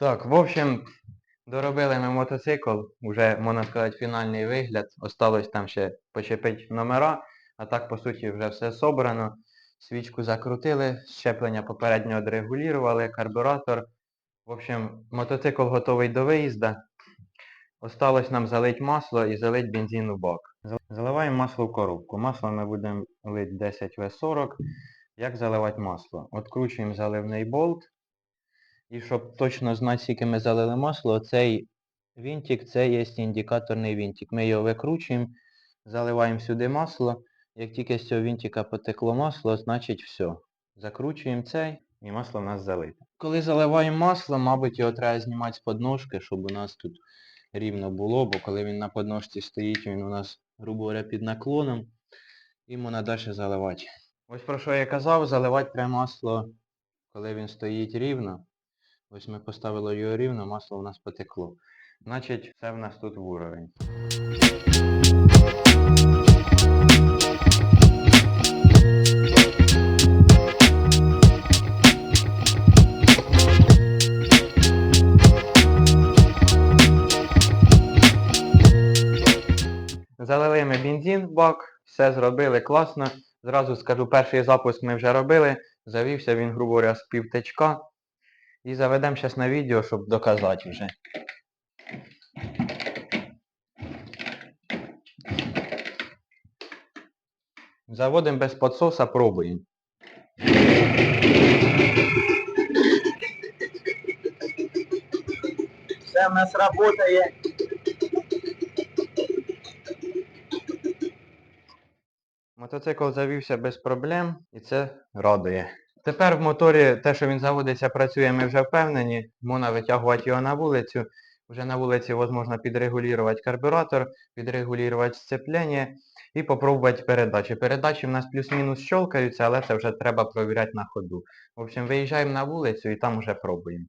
Так, в общем, доробили ми мотоцикл, уже, можна сказати, фінальний вигляд. Осталось там ще почепити номера, а так, по суті, вже все собрано. Свічку закрутили, щеплення попередньо одрегулювали, карбюратор. В общем, мотоцикл готовий до виїзду. Осталось нам залить масло і залить бензин у бак. Заливаємо масло в коробку. Масло ми будемо лити 10В40. Як заливати масло? Откручуємо заливний болт. І щоб точно знати, скільки ми залили масло, цей вінтик це є індикаторний вінтик. Ми його викручуємо, заливаємо сюди масло. Як тільки з цього вінтика потекло масло, значить все. Закручуємо цей і масло в нас залите. Коли заливаємо масло, мабуть, його треба знімати з подножки, щоб у нас тут рівно було, бо коли він на подножці стоїть, він у нас, грубо говоря, під наклоном. І можна далі заливати. Ось про що я казав, заливати треба масло, коли він стоїть рівно. Ось ми поставили його рівно, масло у нас потекло. Значить, це в нас тут в уровень. Залили ми бензин в бак, все зробили класно. Зразу скажу, перший запуск ми вже робили. Завівся він, грубо говоря, з півтечка. І заведемо зараз на відео, щоб доказати вже. Заводимо без подсоса, пробуємо. Все в нас працює. Мотоцикл завівся без проблем і це радує. Тепер в моторі те, що він заводиться, працює, ми вже впевнені. Можна витягувати його на вулицю. Вже на вулиці можна підрегулювати карбюратор, підрегулювати сцеплення і попробувати передачі. Передачі в нас плюс-мінус щелкаються, але це вже треба провіряти на ходу. В общем, виїжджаємо на вулицю і там вже пробуємо.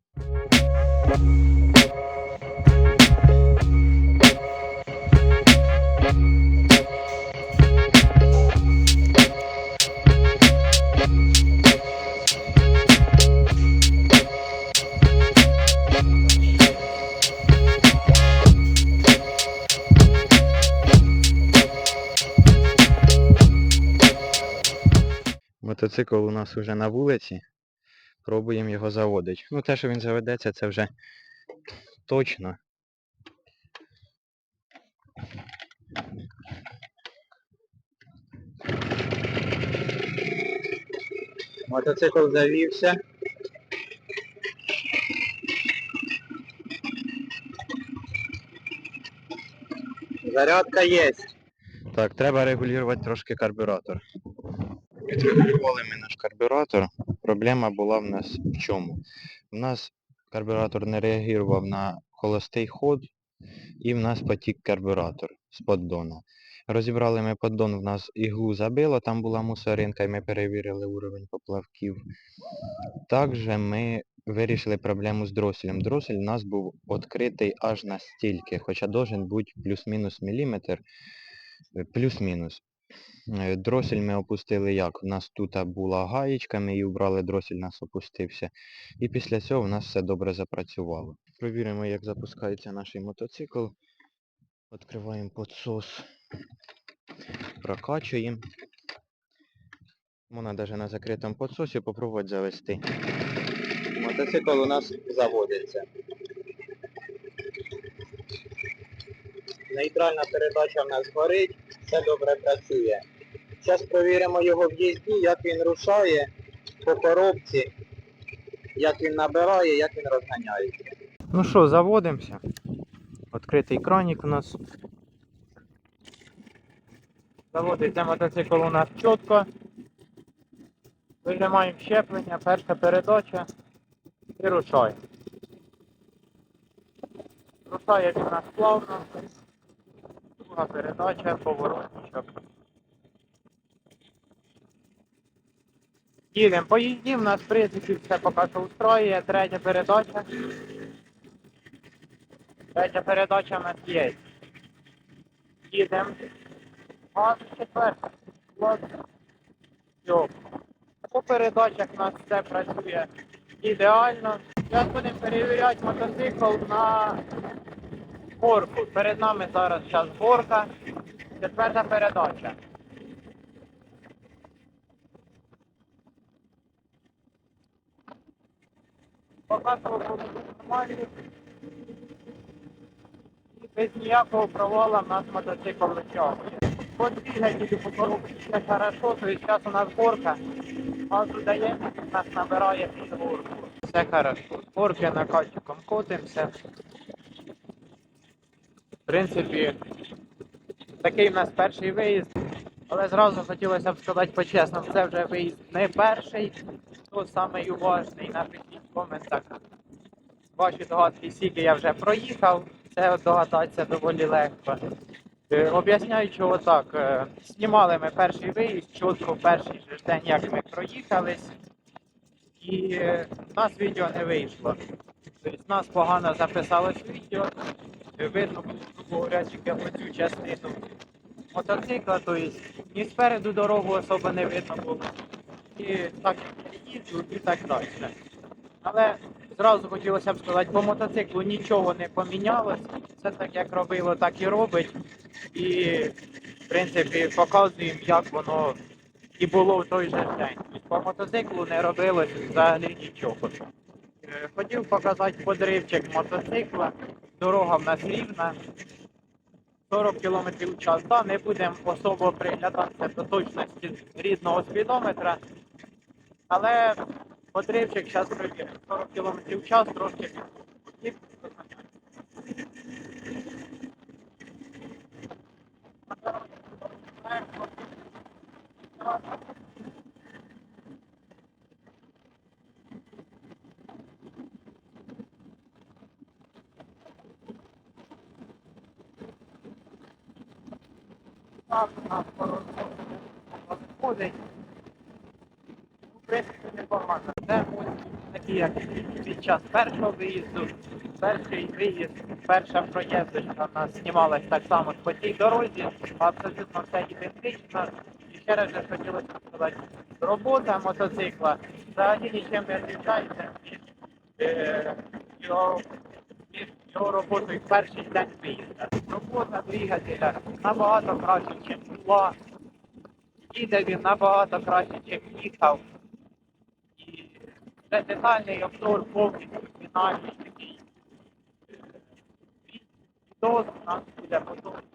Мотоцикл у нас вже на вулиці. Пробуємо його заводити. Ну те, що він заведеться, це вже точно. Мотоцикл завівся. Зарядка є. Так, треба регулювати трошки карбюратор. Відрегулювали ми наш карбюратор. Проблема була в нас в чому? У нас карбюратор не реагував на холостий ход і в нас потік карбюратор з поддона. Розібрали ми поддон, в нас іглу забило, там була мусоринка і ми перевірили уровень поплавків. Також ми вирішили проблему з дроселем. Дросель у нас був відкритий аж настільки, хоча должен бути плюс-мінус міліметр, е, плюс-мінус. Е, Дросель ми опустили як? У нас тут була гаєчка, ми її убрали, дросель нас опустився. І після цього у нас все добре запрацювало. Провіримо, як запускається наш мотоцикл. Відкриваємо підсос. Прокачуємо. Можна навіть на закритому підсосі попробувати завести. Мотоцикл у нас заводиться. Нейтральна передача в нас горить, все добре працює. Зараз перевіримо його в їзді, як він рушає по коробці, як він набирає, як він розганяється. Ну що, заводимося. Відкритий кранік у нас. Заводиться мотоцикл у нас чітко. Вижимаємо щеплення, перша передача і рушає. Рушає він у нас плавно. Друга передача, поворотничок. Їдемо по їзді, в нас в принципі все поки що устроює. Третя передача. Третя передача в нас є. Їдемо. Газ четверта. Все. По передачах у нас все працює ідеально. Зараз будемо перевіряти мотоцикл на горку. Перед нами зараз час горка. Четверта передача. Показував нормально. І без ніякого провалу в нас мотоцикл витягує. Подвігайте по коробці все хорошо, то есть зараз у нас горка, газу даємо, нас набирає під горку. Все хорошо. Горки накатчиком котимося. В принципі, такий у нас перший виїзд. Але зразу хотілося б сказати по-чесному, це вже виїзд не перший, хто самий уважний, напишіть в коментах. Ваші догадки, скільки я вже проїхав, це догадатися доволі легко. Е, Об'ясняю, чого так. Е, Знімали ми перший виїзд, чітко перший же день, як ми проїхались, і е, в нас відео не вийшло. Тобто в нас погано записалось відео, видно було, грубо говоря, тільки оцю частину мотоцикла, тобто ні спереду дорогу особо не видно було, і так їжджу і так далі. Але зразу хотілося б сказати, по мотоциклу нічого не помінялось. Все так як робило, так і робить. І в принципі показуємо, як воно і було в той же день. По мотоциклу не робилось взагалі нічого. Е, Хотів показати подривчик мотоцикла. Дорога в нас рівна. 40 км в час. Та не будемо особо приглядатися до точності рідного спідометра. Але подривчик зараз перевіримо. 40 км в час трошки. У нас ходить. В принципі, непогано. Це ось такі, як під час першого виїзду, перший виїзд, перша проїздочка в нас знімалась так само по цій дорозі, абсолютно все ідентично. І ще раз же хотілося сказати, робота мотоцикла взагалі нічим не відрізняється від е, його, його роботою перший день виїзду. Робота двигателя набагато краще, ніж була. Їде він набагато краще, ніж їхав. І це детальний обзор повністю фінальний такий. Відео у нас буде потім